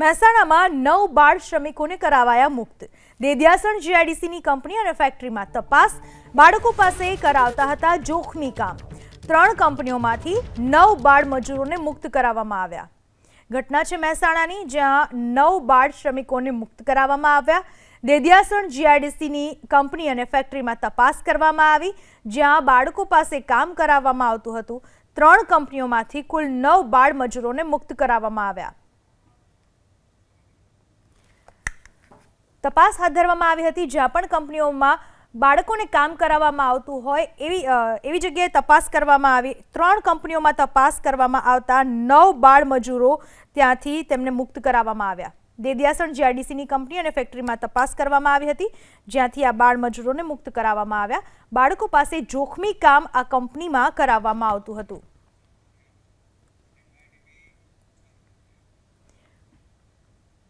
મહેસાણામાં નવ બાળ શ્રમિકોને કરાવાયા મુક્ત. દેદિયાસણ જીઆઈડીસીની કંપની અને ફેક્ટરીમાં તપાસ બાળકો પાસે કરાવતા હતા જોખમી કામ. ત્રણ કંપનીઓમાંથી નવ બાળ મજૂરોને મુક્ત કરાવવામાં આવ્યા. ઘટના છે મહેસાણાની, જ્યાં નવ બાળ શ્રમિકોને મુક્ત કરાવવામાં આવ્યા. દેદિયાસણ જીઆઈડીસીની કંપની અને ફેક્ટરીમાં તપાસ કરવામાં આવી, જ્યાં બાળકો પાસે કામ કરાવવામાં આવતું હતું. ત્રણ કંપનીઓમાંથી કુલ નવ બાળ મજૂરોને મુક્ત કરાવવામાં આવ્યા. તપાસ હાથ ધરવામાં આવી હતી, જ્યાં પણ કંપનીઓમાં બાળકોને કામ કરાવવામાં આવતું હોય એવી એવી જગ્યાએ તપાસ કરવામાં આવી. ત્રણ કંપનીઓમાં તપાસ કરવામાં આવતા નવ બાળ મજૂરો ત્યાંથી તેમને મુક્ત કરાવવામાં આવ્યા. દેદિયાસણ જીઆરડીસીની કંપની અને ફેક્ટરીમાં તપાસ કરવામાં આવી હતી, જ્યાંથી આ બાળ મજૂરોને મુક્ત કરાવવામાં આવ્યા. બાળકો પાસે જોખમી કામ આ કંપનીમાં કરાવવામાં આવતું હતું.